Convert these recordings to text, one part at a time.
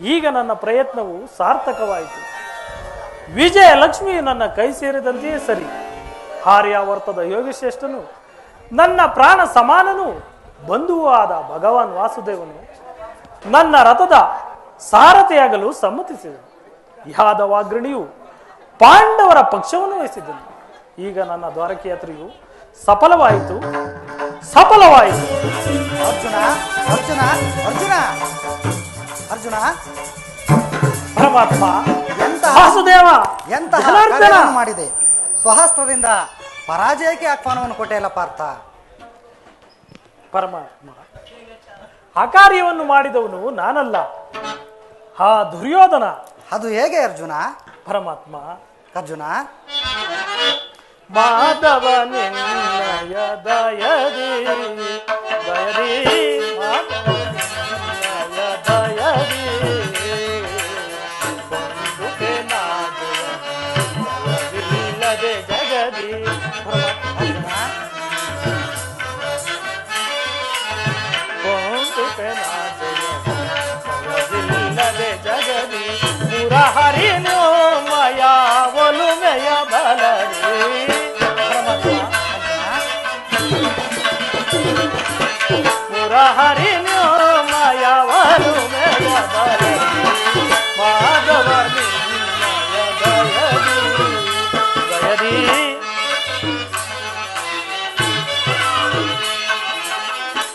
ಈಗ ನನ್ನ ಪ್ರಯತ್ನವು ಸಾರ್ಥಕವಾಯಿತು. ವಿಜಯ ಲಕ್ಷ್ಮಿ ನನ್ನ ಕೈ ಸೇರಿದಂತೆಯೇ ಸರಿ. ಆರ್ಯಾವರ್ತದ ಯೋಗಶ್ರೇಷ್ಠನು, ನನ್ನ ಪ್ರಾಣ ಸಮಾನನು ಬಂಧುವೂ ಆದ ಭಗವಾನ್ ವಾಸುದೇವನು ನನ್ನ ರಥದ ಸಾರಥಿಯಾಗಲು ಸಮ್ಮತಿಸಿದನು. ಯಾದವಾಗ್ರಣಿಯು ಪಾಂಡವರ ಪಕ್ಷವನ್ನು ವಹಿಸಿದ್ದನು ಈಗ ನನ್ನ ದ್ವಾರಕೆಯಾತ್ರೆಯು ಸಫಲವಾಯಿತು. ಸಫಲವಾಯಿತು. ಅರ್ಜುನ ಅರ್ಜುನ ಅರ್ಜುನ. ಅರ್ಜುನ? ಪರಮಾತ್ಮ. ಎಂತಹ ವಾಸುದೇವ. ಎಂತಹ ಜನಾರ್ದನ. ಕಾರ್ಯವನ್ನು ಮಾಡಿದೆ? ಸ್ವಹಸ್ತ್ರದಿಂದ ಪರಾಜಯಕ್ಕೆ ಆಹ್ವಾನವನ್ನು ಕೊಟ್ಟೆಯಲ್ಲ ಪಾರ್ಥ? ಪರಮಾತ್ಮ ಆ ಕಾರ್ಯವನ್ನು ಮಾಡಿದವನು ನಾನಲ್ಲ. ಆ ದುರ್ಯೋಧನ. ಅದು ಹೇಗೆ ಅರ್ಜುನ? ಪರಮಾತ್ಮ. ಅರ್ಜುನ? ಮಾಧವ ನಿನ್ನಯ ದಯದಿ ದಯದಿ.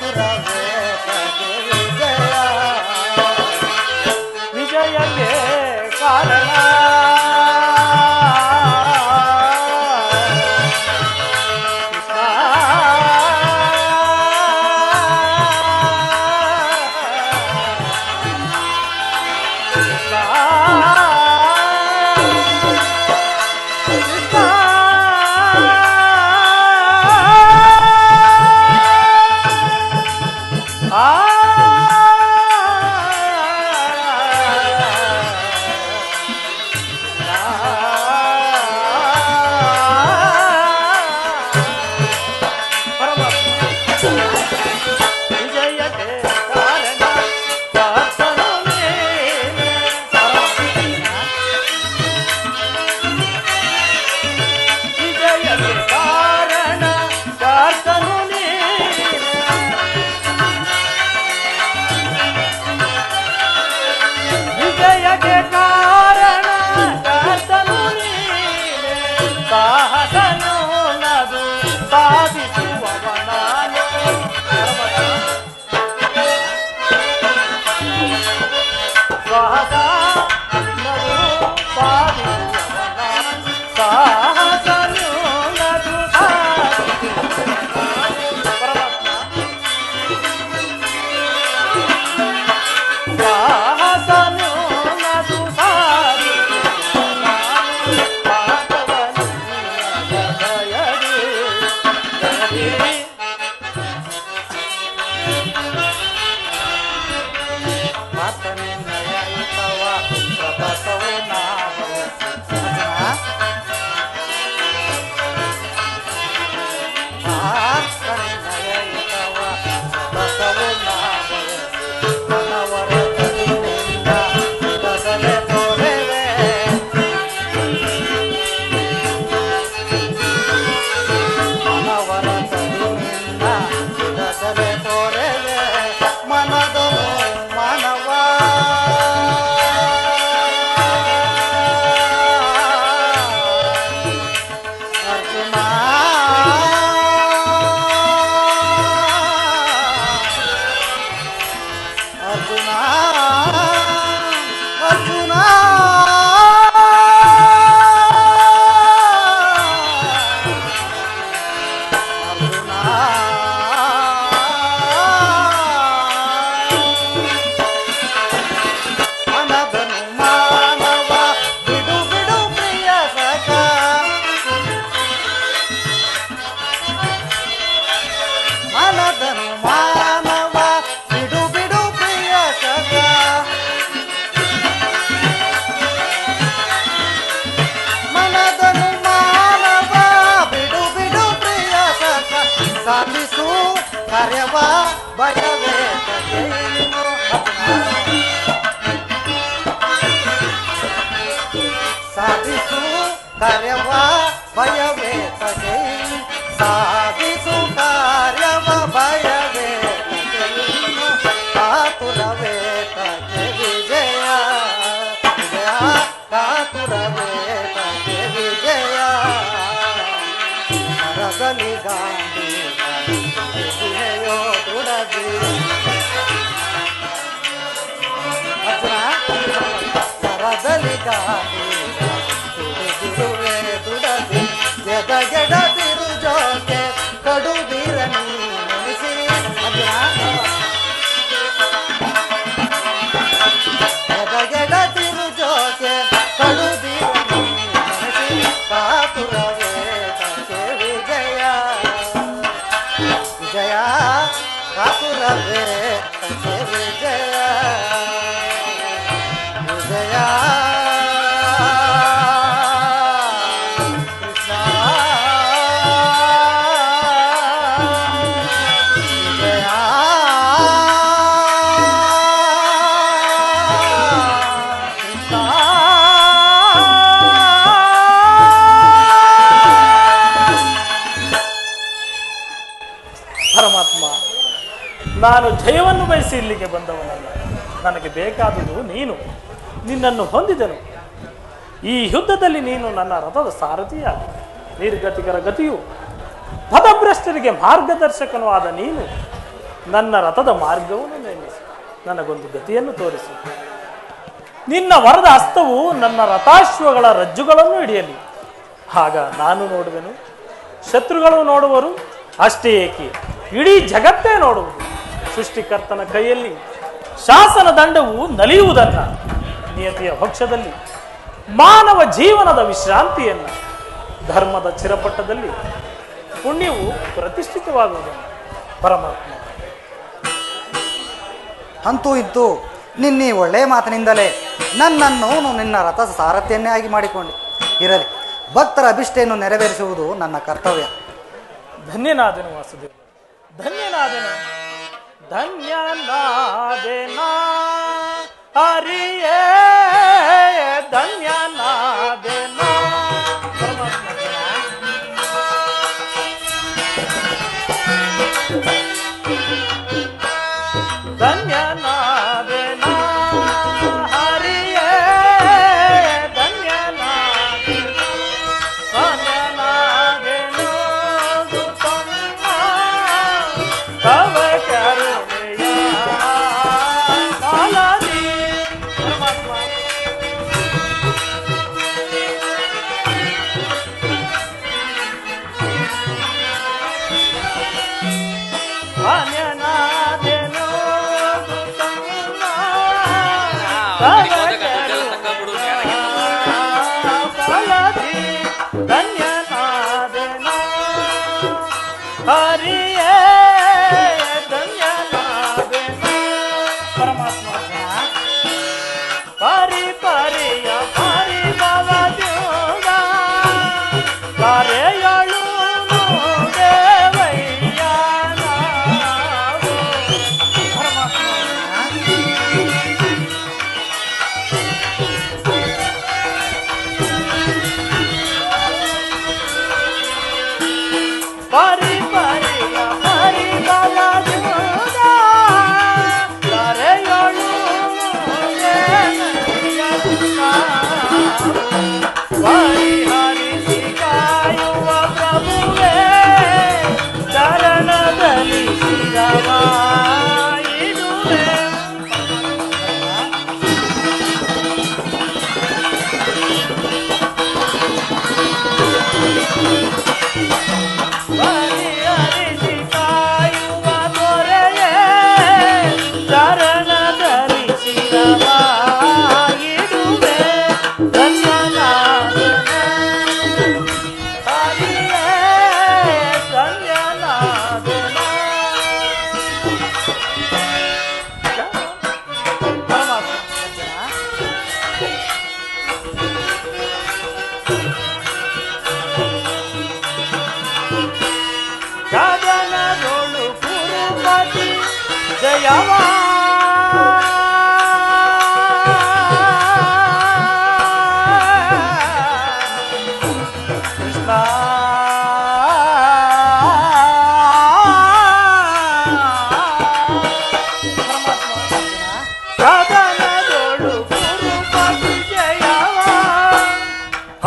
natural. ಸಾಧಿಸು ಕಾರ್ಯವ ಭಯವೇ ತಗೆಯುನು. ಸಾಧಿಸು ಕಾರ್ಯವ ಭಯವೇ ತಗೆಯುನು. ಕಾತುರವೇ ತಗೆ ವಿಜಯ ವಿಜಯ ಕಾತುರವೇ ತಗೆ ವಿಜಯ ರಗಲಿ ಗಾಂಧಿ ವಿಜಯೋ ದುಡದಿ ಅರ್ಜುನ ಸರದಲ್ಲಿ ಗಾಂಧಿ ನಾನು ಜಯವನ್ನು ಬಯಸಿ ಇಲ್ಲಿಗೆ ಬಂದವನಲ್ಲ. ನನಗೆ ಬೇಕಾದುದು ನೀನು. ನಿನ್ನನ್ನು ಹೊಂದಿದನು. ಈ ಯುದ್ಧದಲ್ಲಿ ನೀನು ನನ್ನ ರಥದ ಸಾರಥಿಯ. ನಿರ್ಗತಿಕರ ಗತಿಯು ಪದಭ್ರಷ್ಟರಿಗೆ ಮಾರ್ಗದರ್ಶಕನೂ ಆದ ನೀನು. ನನ್ನ ರಥದ ಮಾರ್ಗವನ್ನು ನೇಮಿಸಿ ನನಗೊಂದು ಗತಿಯನ್ನು ತೋರಿಸು. ನಿನ್ನ ವರದ ಹಸ್ತವು ನನ್ನ ರಥಾಶ್ವಗಳ ರಜ್ಜುಗಳನ್ನು ಹಿಡಿಯಲಿ. ಆಗ ನಾನು ನೋಡುವೆನು. ಶತ್ರುಗಳು ನೋಡುವರು. ಅಷ್ಟೇ ಏಕೆ? ಇಡೀ ಜಗತ್ತೇ ನೋಡುವುದು. ಸೃಷ್ಟಿಕರ್ತನ ಕೈಯಲ್ಲಿ ಶಾಸನ ದಂಡವು ನಲಿಯುವುದನ್ನ ನಿಯತಿಯ ಪಕ್ಷದಲ್ಲಿ ಮಾನವ ಜೀವನದ ವಿಶ್ರಾಂತಿಯನ್ನು ಧರ್ಮದ ಚಿರಪಟ್ಟದಲ್ಲಿ ಪುಣ್ಯವು ಪ್ರತಿಷ್ಠಿತವಾಗುವುದನ್ನು ಪರಮಾತ್ಮ. ಅಂತೂ ಇದ್ದು ನಿನ್ನಿ ಒಳ್ಳೆಯ ಮಾತಿನಿಂದಲೇ ನನ್ನನ್ನು ನಿನ್ನ ರಥ ಸಾರಥ್ಯನ್ನೇ ಆಗಿ ಮಾಡಿಕೊಂಡೆ. ಇರಲಿ ಭಕ್ತರ ಅಭಿಷ್ಠೆಯನ್ನು ನೆರವೇರಿಸುವುದು ನನ್ನ ಕರ್ತವ್ಯ. ಧನ್ಯನಾದನು ವಾಸುದೇವ. ಧನ್ಯನಾದೆನು. ధన్యనాదేనా? హరియే ధన్యనాదేనా?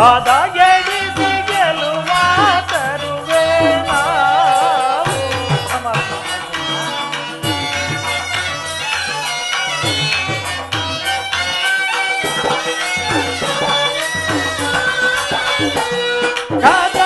ಹೊದಗೆಡಿಸಿ ಗೆಲುವ ತರುವೆ ಕದ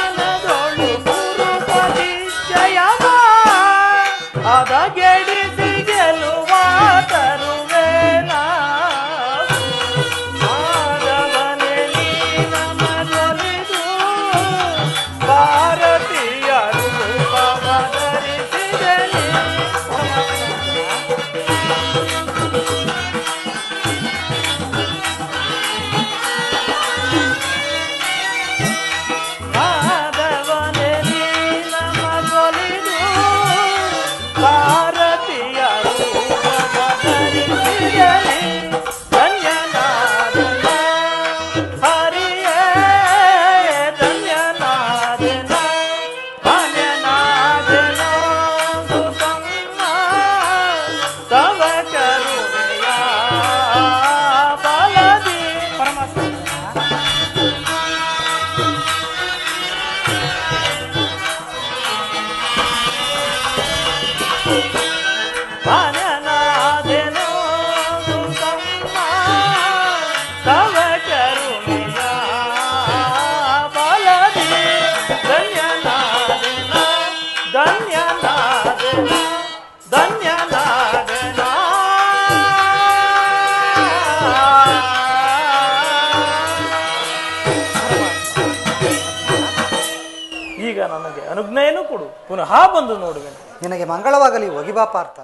ಅನುಜ್ಞೆಯನ್ನು ಕೊಡು. ಪುನಃ ಬಂದು ನೋಡುವೆ ನಿನಗೆ ಮಂಗಳವಾಗಲಿ ಒಗಿಬಾಪಾರ್ಥ